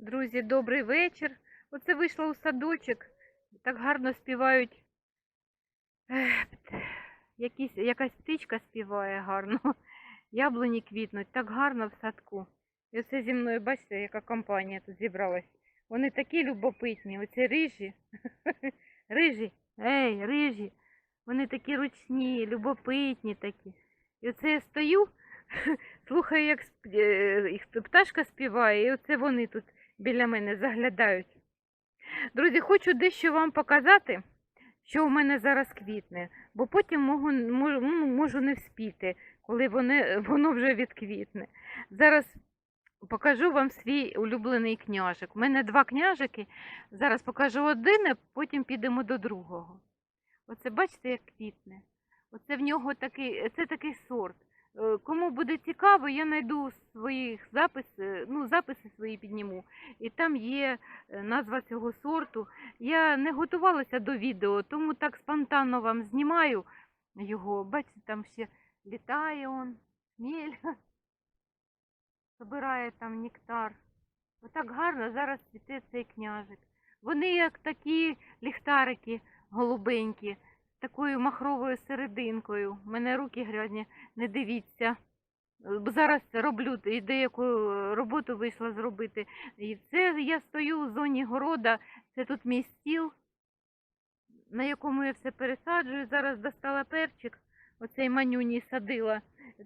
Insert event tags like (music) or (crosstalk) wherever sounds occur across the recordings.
Друзі, добрий вечір. Оце вийшла у садочок. Так гарно співають. Якісь, якась птичка співає гарно. Яблуні квітнуть, так гарно в садку. І оце зі мною, бачите, яка компанія тут зібралась. Вони такі любопитні, оці рижі. (laughs) Рижі, ей, рижі. Вони такі ручні, любопитні такі. І оце я стою, (laughs) слухаю, як е, пташка співає, і оце вони тут біля мене заглядають. Друзі, хочу дещо вам показати, що в мене зараз квітне, бо потім можу, можу, ну, не вспіти, коли вони, воно вже відквітне. Зараз покажу вам свій улюблений княжик. У мене два княжики. Зараз покажу один, а потім підемо до другого. Оце бачите, як квітне. Оце в нього такий, це такий сорт. Е, Кому буде цікаво, я знайду своїх запис, е, ну, записи свої підніму. І там є е, назва цього сорту. Я не готувалася до відео, тому так спонтанно вам знімаю його. Бачите, там ще літає он, хмель, (laughs) збирає там нектар. Отак гарно зараз цвіте цей княжик. Вони як такі ліхтарики голубенькі, такою махровою серединкою. У мене руки грязні, не дивіться. Бо Зараз роблю і деяку е, роботу вийшла зробити. І це я стою у зоні города, це тут мій стіл, на якому я все пересаджую. Зараз достала перчик, оцей манюній садила.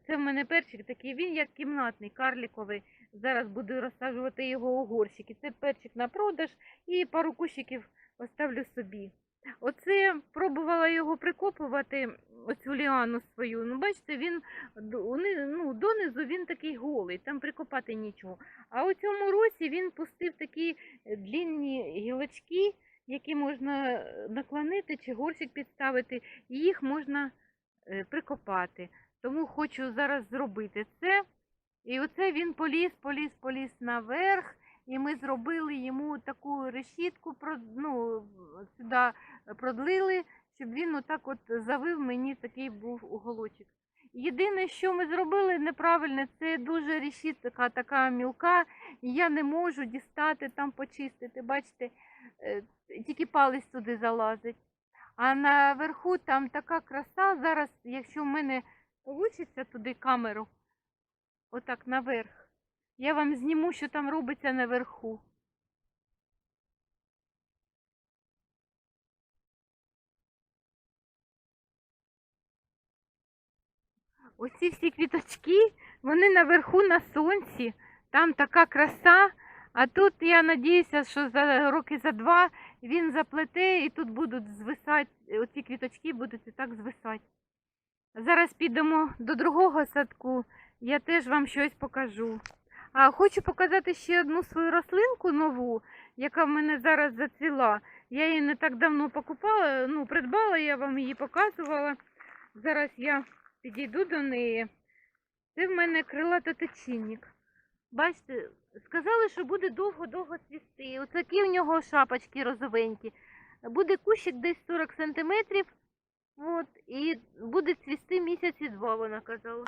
Це в мене перчик такий, він як кімнатний, карліковий. Зараз буду розсаджувати його у горщики. Це перчик на продаж і пару кущиків оставлю собі. Оце пробувала його прикопувати, оцю ліану свою. Ну, бачите, він ну, донизу він такий голий, там прикопати нічого. А у цьому році він пустив такі е, длінні гілочки, які можна е, наклонити чи горщик підставити, і їх можна е, прикопати. Тому хочу зараз зробити це. І оце він поліз, поліз, поліз наверх, і ми зробили йому таку решітку, ну, сюди продлили, щоб він отак от завив мені такий був уголочок. Єдине, що ми зробили неправильне, це дуже решітка така мілка, і я не можу дістати там почистити. Бачите, е, тільки палець туди залазить. А наверху там така краса. Зараз, якщо в мене вийде туди камеру, отак наверх, я вам зніму, що там робиться наверху. Оці всі квіточки, вони наверху на сонці, там така краса. А тут я надіюся, що за роки за два він заплете і тут будуть звисати, оці квіточки будуть і так звисати. Зараз підемо до другого садку, я теж вам щось покажу. А хочу показати ще одну свою рослинку нову, яка в мене зараз зацвіла. Я її не так давно покупала, ну, придбала, я вам її показувала. Зараз я підійду до неї. Це в мене крилатоточинник. Бачите, сказали, що буде довго-довго цвісти. Отакі в нього шапочки розовенькі. Буде кущик десь 40 сантиметрів. От, і буде цвісти місяці два, вона казала.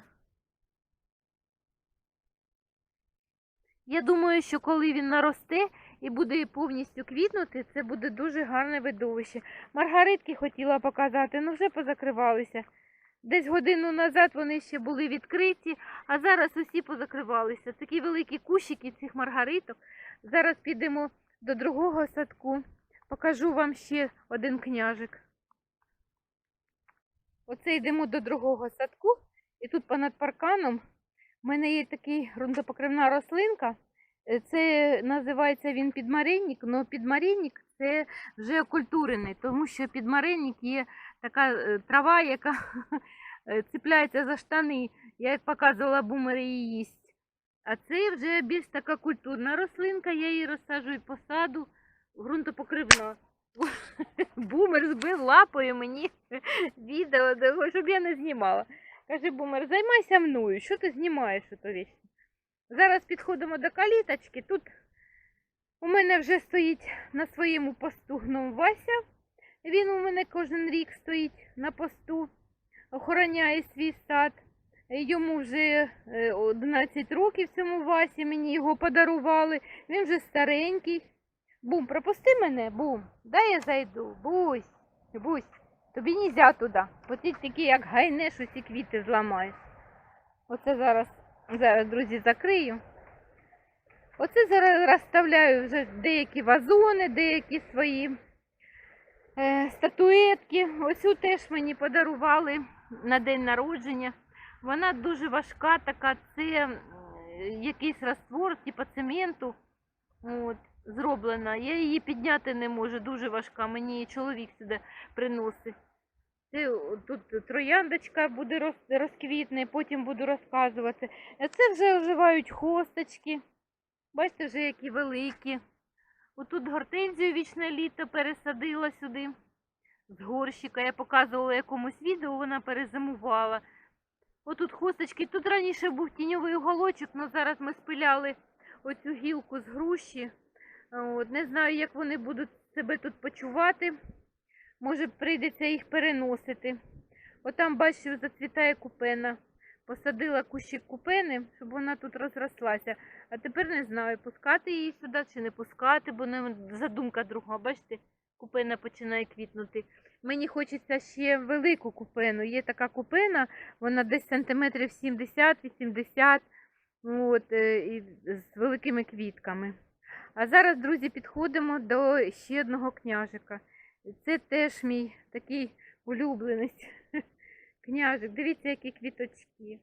Я думаю, що коли він наросте і буде повністю квітнути, це буде дуже гарне видовище. Маргаритки хотіла показати, але вже позакривалися. Десь годину назад вони ще були відкриті, а зараз усі позакривалися. Такі великі кущики цих маргариток. Зараз підемо до другого садку. Покажу вам ще один княжик. Оце йдемо до другого садку, і тут понад парканом в мене є такий ґрунтопокривна рослинка. Е, Це називається він підмаринник, але підмаринник це вже окультурений, тому що підмаринник є така е, трава, яка (laughs) цепляється за штани. Я як показувала, бумер її їсть. А це вже більш така культурна рослинка, я її розсаджую по саду, ґрунтопокривна. (laughs) Бумер збив лапою мені (laughs) відео, щоб я не знімала. Каже, бумер, займайся мною, що ти знімаєш ото вічно? Зараз підходимо до каліточки. Тут у мене вже стоїть на своєму посту гном Вася. Він у мене кожен рік стоїть на посту, охороняє свій сад. Йому вже е, 11 років цьому Васі, мені його подарували. Він вже старенький. Бум, пропусти мене, бум. Дай я зайду. Бусь, бусь. Тобі нельзя туди. Бо ти тільки як гайнеш, усі квіти зламаєш. Оце зараз, зараз, друзі, закрию. Оце зараз розставляю вже деякі вазони, деякі свої е, статуетки. Оцю теж мені подарували на день народження. Вона дуже важка, така, це якийсь раствор, типу цементу. От, зроблена. Я її підняти не можу, дуже важка. Мені чоловік сюди приносить. Це тут трояндочка буде роз, розквітне, потім буду розказувати. Це вже вживають хосточки. Бачите, вже які великі. Отут гортензію вічне літо пересадила сюди з горщика. Я показувала якомусь відео, вона перезимувала. Отут хосточки. Тут раніше був тіньовий уголочок, але зараз ми спиляли оцю гілку з груші. От, не знаю, як вони будуть себе тут почувати. Може, прийдеться їх переносити. Отам, бачу, зацвітає купена. Посадила кущик купени, щоб вона тут розрослася. А тепер не знаю, пускати її сюди чи не пускати, бо задумка друга. Бачите, купена починає квітнути. Мені хочеться ще велику купену. Є така купена, вона десь сантиметрів 70-80, от, е, і з великими квітками. А зараз, друзі, підходимо до ще одного княжика. Це теж мій такий улюбленець. (laughs) Княжик, дивіться, які квіточки.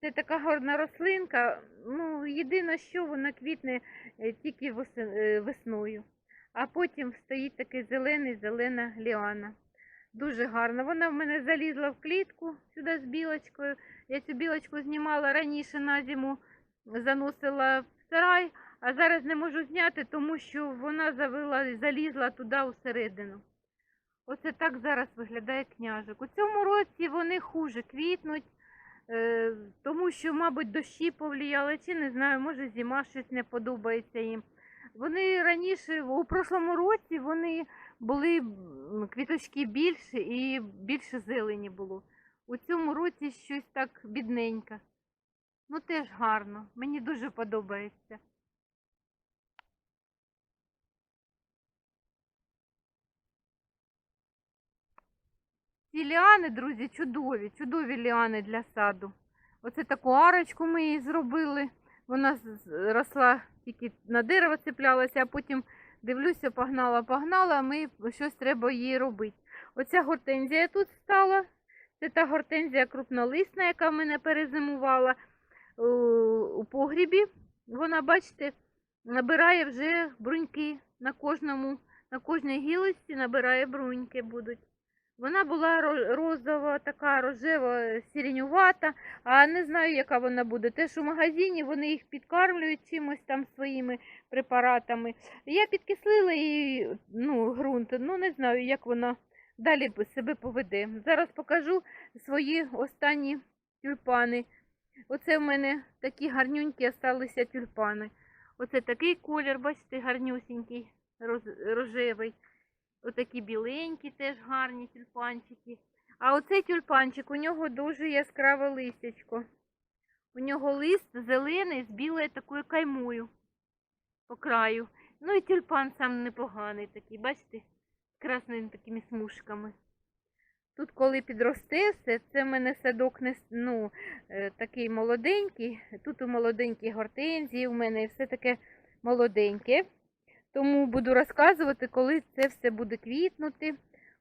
Це така гарна рослинка. Ну, єдине, що вона квітне е, тільки е, весною. А потім стоїть такий зелений, зелена ліана. Дуже гарна. Вона в мене залізла в клітку сюди з білочкою. Я цю білочку знімала раніше на зиму, заносила в сарай, а зараз не можу зняти, тому що вона завила, залізла туди всередину. Оце так зараз виглядає княжик. У цьому році вони хуже квітнуть, е, тому що, мабуть, дощі повлияли, чи не знаю, може зима щось не подобається їм. Вони раніше, у прошлому році, вони були квіточки більше і більше зелені було. У цьому році щось так бідненько. Ну теж гарно, мені дуже подобається. Ці ліани, друзі, чудові, чудові ліани для саду. Оце таку арочку ми їй зробили. Вона росла тільки на дерево цеплялася, а потім дивлюся, погнала, погнала, ми щось треба їй робити. Оця гортензія тут стала. Це та гортензія крупнолисна, яка в мене перезимувала у, у погрібі. Вона, бачите, набирає вже бруньки на кожному, на кожній гілочці набирає бруньки будуть. Вона була ро- розова, така рожева, сіренювата, а не знаю, яка вона буде. Теж у магазині вони їх підкармлюють чимось там своїми препаратами. Я підкислила її ну, ґрунт, ну не знаю, як вона далі себе поведе. Зараз покажу свої останні тюльпани. Оце в мене такі гарнюнькі залишилися тюльпани. Оце такий колір, бачите, гарнюсінький, рожевий. Отакі біленькі теж гарні тюльпанчики. А оцей тюльпанчик, у нього дуже яскраве листячко. У нього лист зелений з білою такою каймою по краю. Ну і тюльпан сам непоганий такий, бачите, з красними такими смужками. Тут, коли підросте все, це в мене садок не, ну, е, такий молоденький. Тут у молоденькій гортензії, у мене все таке молоденьке. Тому буду розказувати, коли це все буде квітнути.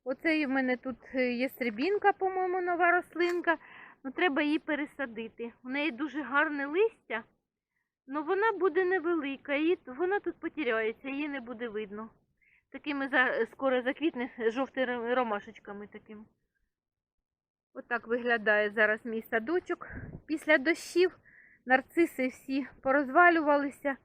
Оце в мене тут е, є срібінка, по-моєму, нова рослинка. Ну, треба її пересадити. У неї дуже гарне листя, але вона буде невелика, і вона тут потеряється, її не буде видно. Такими скоро заквітне жовтими ромашечками такими. Отак виглядає зараз мій садочок. Після дощів нарциси всі порозвалювалися.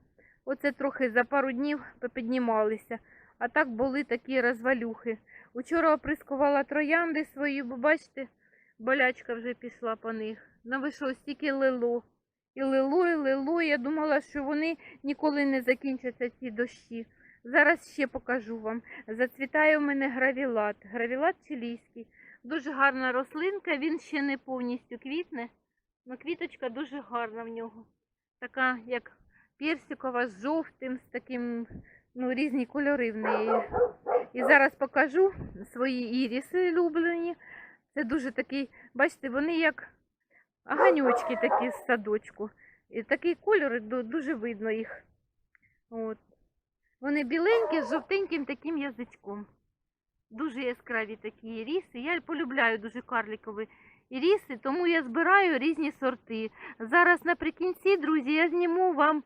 Оце трохи за пару днів попіднімалися. А так були такі розвалюхи. Учора оприскувала троянди свої, бо бачите, болячка вже пішла по них. Навийшло стільки лило. І лило, і лило. Я думала, що вони ніколи не закінчаться ці дощі. Зараз ще покажу вам. Зацвітає у мене гравілат. Гравілат чилійський. Дуже гарна рослинка, він ще не повністю квітне. Ну, квіточка дуже гарна в нього. Така, як персикова з жовтим, з таким, ну, різні кольори в неї. І зараз покажу свої іріси улюблені. Це дуже такий, бачите, вони як аганючки такі з садочку. І такий кольор дуже видно їх. От. Вони біленькі з жовтеньким таким язичком. Дуже яскраві такі іріси. Я полюбляю дуже карликові іріси, тому я збираю різні сорти. Зараз наприкінці, друзі, я зніму вам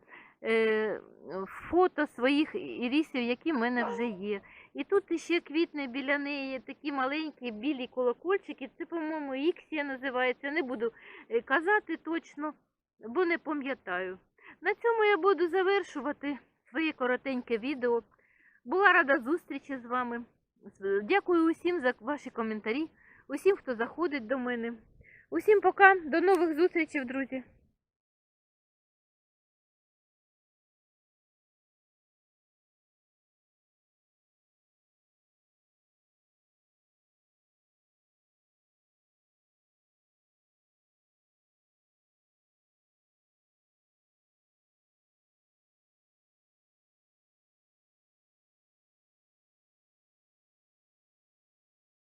фото своїх ірісів, які в мене вже є. І тут ще квітне біля неї такі маленькі білі колокольчики. Це, по-моєму, іксія називається. Не буду е, казати точно, бо не пам'ятаю. На цьому я буду завершувати своє коротеньке відео. Була рада зустрічі з вами. Дякую усім за ваші коментарі, усім, хто заходить до мене. Усім пока, до нових зустрічей, друзі.